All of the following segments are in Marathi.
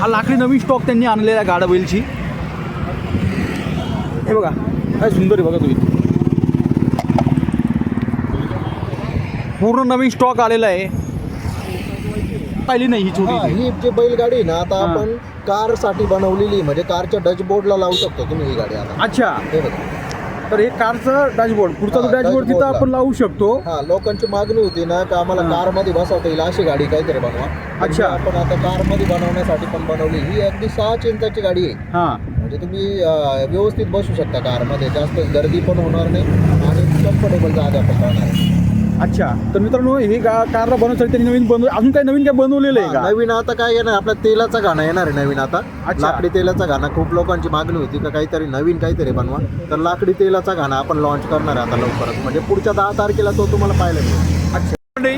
हा लाकडी नवीन स्टॉक त्यांनी आणलेला आहे गाडा बैलची. हे बघा काय सुंदर आहे बघा तुम्ही. पूर्ण नवीन स्टॉक आलेला आहे. पाहिली नाही ही हा, छोटी ही जी बैलगाडी ना आता. आपण कारसाठी बनवलेली म्हणजे कारच्या डचबोर्डला लावू शकतो तुम्ही ही गाडी आता. अच्छा. हे बघा. तर हे कारचं डॅशबोर्ड पुढचा जो हा, डॅशबोर्ड तिथं dashboard आपण लावू शकतो. हा लोकांची मागणी होती ना का आम्हाला. कारमध्ये बसवता येईल अशी गाडी काहीतरी बनवा. अच्छा. म्हणजे आपण आता कारमध्ये बनवण्यासाठी पण बनवली. ही अगदी सहा इंचाची गाडी आहे. हां. म्हणजे तुम्ही अं, व्यवस्थित बसू शकता कारमध्ये. जास्त गर्दी पण होणार नाही आणि कम्फर्टेबल जागा पण राहणार आहे. अच्छा तर मित्रांनो हे गा कारला बनवण्यासाठी त्यांनी नवीन बनव अजून काही नवीन काय बनवलेलं आहे का? नवीन आता काय येणार आपल्या तेलाचा गाणं येणार आहे नवीन आता. अच्छा. लाकडी तेलाचा गाणं खूप लोकांची मागणी होती का काहीतरी नवीन काहीतरी बनवा. तर लाकडी तेलाचा गाणं आपण लॉन्च करणार आहे आता लवकरच. म्हणजे पुढच्या दहा तारखेला तो तुम्हाला पाहायला मिळेल. अच्छा. मंडळी,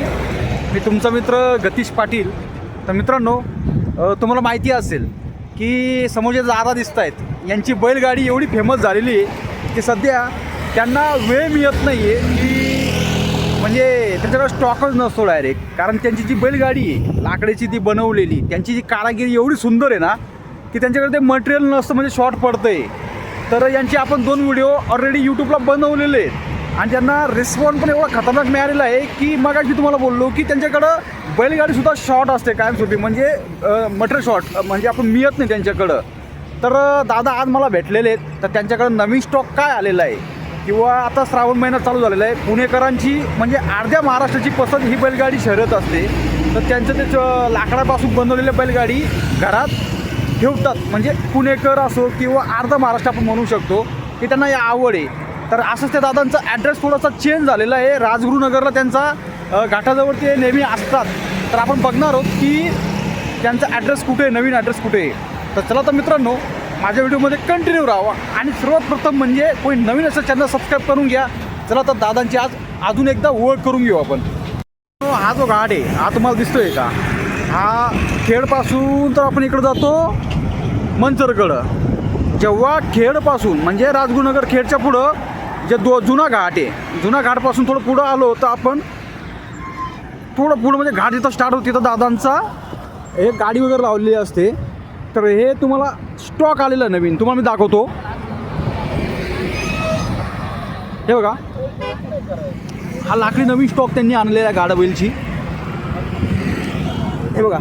मी तुमचा मित्र गतीश पाटील. तर मित्रांनो अ, तुम्हाला माहिती असेल की समोर जे दादा दिसत आहेत यांची बैलगाडी एवढी फेमस झालेली आहे की सध्या त्यांना वेळ मिळत नाही आहे की म्हणजे त्याच्याकडे स्टॉकच नसतो डायरेक्ट कारण त्यांची जी बैलगाडी आहे लाकडाची ती बनवलेली त्यांची जी कारागिरी एवढी सुंदर आहे ना की त्यांच्याकडे ते मटेरियल नसतं म्हणजे शॉर्ट पडतंय. तर यांचे आपण दोन व्हिडिओ ऑलरेडी यूट्यूबला बनवलेले आहेत. आणि त्यांना रिस्पॉन्स पण एवढा खतरनाक मिळालेला आहे की मग मी तुम्हाला बोललो की त्यांच्याकडं बैलगाडीसुद्धा शॉर्ट असते कायमस्वरूपी. म्हणजे मटेरियल शॉर्ट म्हणजे आपण मिळत नाही त्यांच्याकडं. तर दादा आज मला भेटलेले आहेत. तर त्यांच्याकडं नवीन स्टॉक काय आलेला आहे? किंवा आता श्रावण महिना चालू झालेला आहे. पुणेकरांची म्हणजे अर्ध्या महाराष्ट्राची पसंत ही बैलगाडी शर्यत असते. तर त्यांचं ते लाकडापासून बनवलेल्या बैलगाडी घरात ठेवतात. म्हणजे पुणेकर असो किंवा अर्धा महाराष्ट्र आपण म्हणू शकतो की त्यांना या आवड आहे. तर असंच त्या दादांचा ॲड्रेस थोडासा चेंज झालेला आहे. राजगुरुनगरला त्यांचा घाटाजवळ ते नेहमी असतात. तर आपण बघणार आहोत की त्यांचा ॲड्रेस कुठे आहे नवीन ॲड्रेस कुठे आहे. तर चला तर मित्रांनो माझ्या व्हिडिओमध्ये कंटिन्यू राहावा. आणि सर्वात प्रथम म्हणजे कोणी नवीन असं चॅनल सबस्क्राईब करून घ्या. चला तर दादांची आज अजून एकदा ओळख करून घेऊ आपण. हो, हा जो घाट आहे हा तुम्हाला दिसतोय का? हा खेडपासून तर आपण इकडं जातो मंचरकडं. जेव्हा खेडपासून म्हणजे राजगुरुनगर खेडच्या पुढं जे दो जुना घाट आहे जुना घाटपासून थोडं पुढं आलो तर आपण थोडं पुढं म्हणजे घाट इथं स्टार्ट होतं तर दादांचा एक गाडी वगैरे लावलेली असते. तर हे तुम्हाला स्टॉक आलेला नवीन. तुम्हाला मी दाखवतो. हे बघा. हा लाकडी नवीन स्टॉक त्यांनी आणलेला आहे गाडा बैलची. हे बघा.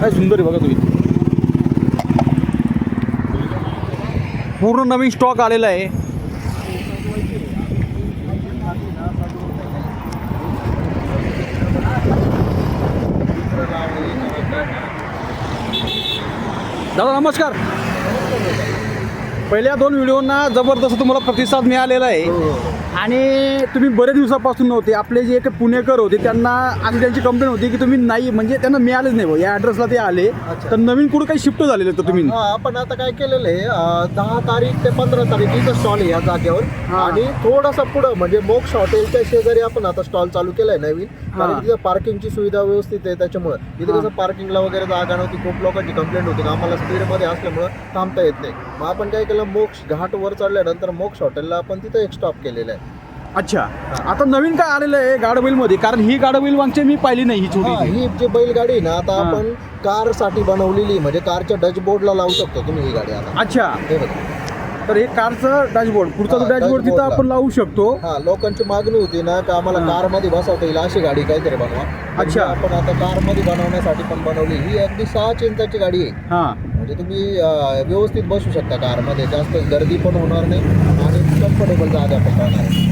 काय सुंदर आहे बघा तुम्ही. पूर्ण नवीन स्टॉक आलेला आहे. दादा नमस्कार. पहिल्या दोन व्हिडिओना जबरदस्त तुम्हाला प्रतिसाद मिळालेला आहे. आणि तुम्ही बरेच दिवसापासून नव्हते. आपले जे काही पुणेकर होते त्यांना आणि त्यांची कंप्लेंट होती की तुम्ही नाही म्हणजे त्यांना मिळालेच नाही भाऊ. या ॲड्रेसला ते आले. तर नवीन कुठं काही शिफ्ट झालेले तर तुम्ही? हा आपण आता काय केलेलं आहे दहा तारीख ते पंधरा तारीख इथं स्टॉल आहे या जागेवर. हा. आणि थोडासा पुढं म्हणजे मोक्ष हॉटेलच्या शेजारी आपण आता स्टॉल चालू केलाय नवीन. हा. कारण तिथं पार्किंगची सुविधा व्यवस्थित आहे त्याच्यामुळे. इथे हा. कसं पार्किंगला वगैरे जागा नव्हती खूप लोकांची कंप्लेंट होती. आम्हाला स्पीडमध्ये असल्यामुळं थांबता येत नाही. मग आपण काय केलं? मोक्ष घाट वर चढल्यानंतर मोक्ष हॉटेलला आपण तिथं एक स्टॉप केलेला आहे. अच्छा. आता नवीन काय आलेलं आहे गाडबैलमध्ये? कारण ही गाडबैल मागचे मी पाहिली नाही ही हा, छोटी ही जी बैलगाडी ना आता हा. आपण कारसाठी बनवलेली म्हणजे कारच्या डचबोर्डला लावू शकतो तुम्ही ही गाडी आता. अच्छा. हे बघा. तर हे कारचं डॅशबोर्ड पुढचा हा, डॅशबोर्ड तिथं dashboard आपण लावू शकतो. हा लोकांची मागणी होती ना का आम्हाला हा. कारमध्ये बसवता येईल अशी गाडी काहीतरी बनवा. अच्छा. म्हणजे आपण आता कारमध्ये बनवण्यासाठी पण बनवली. ही अगदी सहा इंचाची गाडी आहे. हां. म्हणजे तुम्ही व्यवस्थित बसू शकता कारमध्ये. जास्त गर्दी पण होणार नाही आणि कम्फर्टेबल जागा पण राहणार.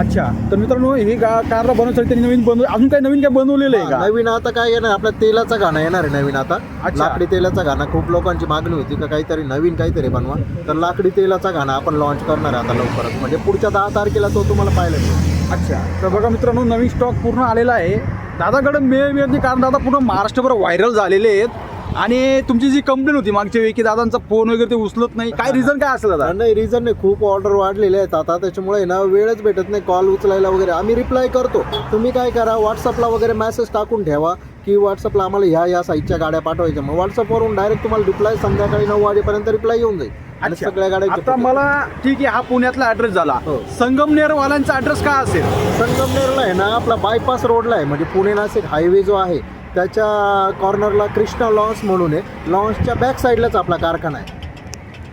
अच्छा तर मित्रांनो हे गा कारला बनवण्यासाठी त्यांनी नवीन बनव अजून काही नवीन काय बनवलेलं आहे का? नवीन आता काय येणार आपल्या तेलाचा गाणं येणार आहे नवीन आता. अच्छा. लाकडी तेलाचा गाणं खूप लोकांची मागणी होती का काहीतरी नवीन काहीतरी बनवा. तर लाकडी तेलाचा गाणं आपण लॉन्च करणार आहे आता लवकरच. म्हणजे पुढच्या दहा तारखेला तो तुम्हाला पाहायला मिळेल. अच्छा तर बघा मित्रांनो नवीन स्टॉक पूर्ण आलेला आहे. दादाकडे मिळत नाही कारण दादा पूर्ण महाराष्ट्रभर व्हायरल झालेले आहेत. आणि तुमची जी कंप्लेंट होती मागच्या वेळी की दादांचा फोन वगैरे ते उचलत नाही काय रिझन काय असेल दादा? नाही रिझन नाही. खूप ऑर्डर वाढलेले आहेत आता. त्याच्यामुळे ना वेळच भेटत नाही. कॉल उचलायला वगैरे. आम्ही रिप्लाय करतो. तुम्ही काय करा व्हॉट्सअपला वगैरे मेसेज टाकून ठेवा की व्हॉट्सअपला आम्हाला ह्या या साईजच्या गाड्या पाठवायच्या. मग व्हॉट्सअपवरून डायरेक्ट तुम्हाला रिप्लाय संध्याकाळी नऊ वाजेपर्यंत रिप्लाय येऊन जाईल. आणि अच्छा. सगळ्या गाड्या आता मला ठीक आहे हा पुण्यातला ऍड्रेस झाला. हो. संगमनेर वाल्यांचा ऍड्रेस काय असेल? संगमनेरला आहे ना आपला बायपास रोडला आहे. म्हणजे पुणे नाशिक हायवे जो आहे त्याच्या कॉर्नरला कृष्णा लॉन्स म्हणून आहे. लॉन्सच्या बॅक साईडलाच आपला कारखाना आहे.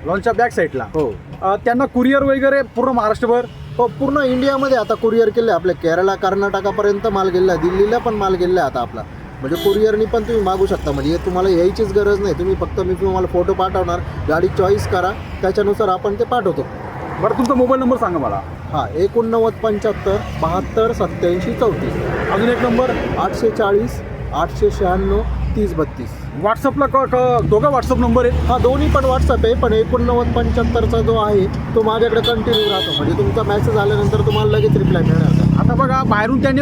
लॉन्चच्या बॅक साईडला हो. अ, त्यांना कुरिअर वगैरे पूर्ण महाराष्ट्रभर? हो पूर्ण इंडियामध्ये आता कुरिअर केले आपल्या केरळा कर्नाटकापर्यंत माल गेला आहे. दिल्लीला पण माल गेला आहे आता आपला. म्हणजे कुरिअरनी पण तुम्ही मागू शकता. म्हणजे तुम्हाला यायचीच गरज नाही. तुम्ही फक्त मी तुम्हाला फोटो पाठवणार. गाडी चॉईस करा. त्याच्यानुसार आपण ते पाठवतो. बरं तुमचा मोबाईल नंबर सांगा मला. हां एकोणनव्वद पंच्याहत्तर बहात्तर सत्याऐंशी चौतीस. अजून एक नंबर आठशे चाळीस आठशे शहाण्णव तीस बत्तीस. व्हॉट्सअपला क क- दोघं व्हॉट्सअप नंबर आहेत. हा दोन्ही पण व्हॉट्सअप आहे पण एकोणनव्वद पंच्याहत्तरचा जो आहे तो माझ्याकडे कंटिन्यू राहतो. म्हणजे तुमचा मेसेज आल्यानंतर तुम्हाला लगेच रिप्लाय मिळणार. बघा बाहेरून त्यांनी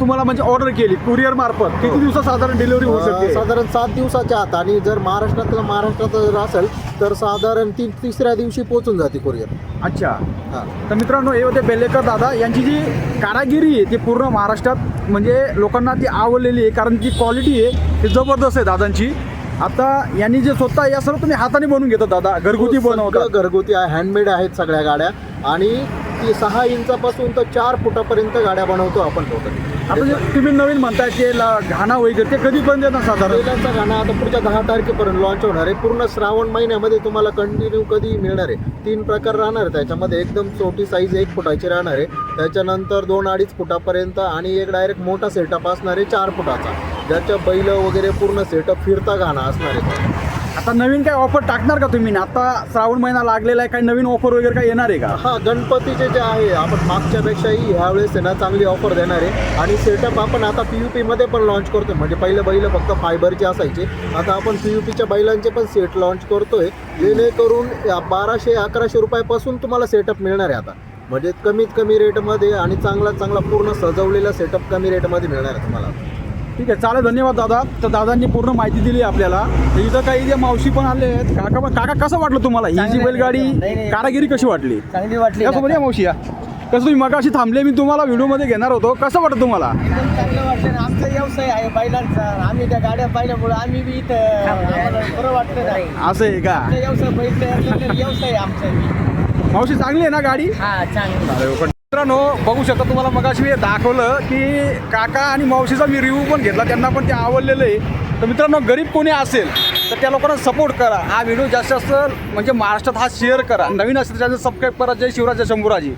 तुम्हाला म्हणजे ऑर्डर केली कुरिअर मार्फत. किती दिवसात साधारण डिलिव्हरी होऊ शकते? साधारण सात दिवसाच्या आत. आणि जर महाराष्ट्रातलं महाराष्ट्रात जर असेल तर साधारण ती तिसऱ्या दिवशी पोहोचून जाते कुरिअर अच्छा. हां. तर मित्रांनो हे होते बेलेकर दादा. यांची जी कारागिरी आहे ती पूर्ण महाराष्ट्रात म्हणजे लोकांना ती आवडलेली आहे कारण ती क्वालिटी आहे ती जबरदस्त आहे दादांची. आता यांनी जे स्वतः या सर्व तुम्ही हाताने बनवून घेतात दादा. घरगुती सगळं बनवतात घरगुती आहे हँडमेड आहेत सगळ्या गाड्या. आणि ती सहा इंचापासून तर चार फुटापर्यंत गाड्या बनवतो आपण टोटल. आता जे तुम्ही नवीन म्हणताय की ला- घाणा वगैरे ते कधीपर्यंत येणार साधारण? पहिल्यांचा गाणं आता पुढच्या दहा तारखेपर्यंत लॉन्च होणार आहे. पूर्ण श्रावण महिन्यामध्ये तुम्हाला कंटिन्यू कधी मिळणार आहे? तीन प्रकार राहणार आहे. त्याच्यामध्ये एकदम छोटी साईज एक फुटाची राहणार आहे. त्याच्यानंतर दोन अडीच फुटापर्यंत आणि एक डायरेक्ट मोठा सेटअप असणार आहे चार फुटाचा. ज्याच्या बैल वगैरे पूर्ण सेटअप फिरता गाणं असणार आहे. आता नवीन काय ऑफर टाकणार का तुम्ही? आता श्रावण महिना लागलेला आहे काही नवीन ऑफर वगैरे काय येणार आहे का? हा गणपतीचे जे आहे आपण मागच्यापेक्षाही ह्यावेळेस त्यांना ना चांगली ऑफर देणार आहे. आणि सेटअप आपण आता पी यू पीमध्ये पण लॉन्च करतोय. म्हणजे पहिले बैल फक्त फायबरचे असायचे. आता आपण पी यू पीच्या बैलांचे पण सेट लॉन्च करतोय. जेणेकरून बाराशे अकराशे रुपयापासून तुम्हाला सेटअप मिळणार आहे आता. म्हणजे कमीत कमी रेटमध्ये आणि चांगला चांगला पूर्ण सजवलेला सेटअप कमी रेटमध्ये मिळणार आहे तुम्हाला. ठीक आहे चालेल धन्यवाद दादा. तर दादांनी पूर्ण माहिती दिली आपल्याला. तर इथं काही जे मावशी पण आले आहेत. काका पण काका कसं वाटलं तुम्हाला? ही जी. बैलगाडी. कारागिरी कशी वाटली? चांगली वाटली. यासोबत या मावशी या. कसं तुम्ही मगाशी थांबले मी तुम्हाला व्हिडिओमध्ये घेणार होतो. कसं वाटतं तुम्हाला? आमचा व्यवसाय आहे बैलांचा. आम्ही त्या गाड्या पाहिल्यामुळे आम्ही बी इथं बरं वाटतं नाही. असं आहे का? व्यवसाय बैल व्यवसाय आमचा मावशी चांगली आहे ना गाडी? हा चांगलं. मित्रांनो बघू शकता तुम्हाला मगाशी मी दाखवलं की काका आणि मावशीचा मी रिव्ह्यू पण घेतला त्यांना पण ते आवडलेलं आहे. तर मित्रांनो गरीब कोणी असेल तर त्या लोकांना सपोर्ट करा. हा व्हिडिओ जास्त जास्त म्हणजे महाराष्ट्रात हा शेअर करा. नवीन असेल त्याचं सबस्क्राईब करा. जय शिवराज जय शंभूराजी.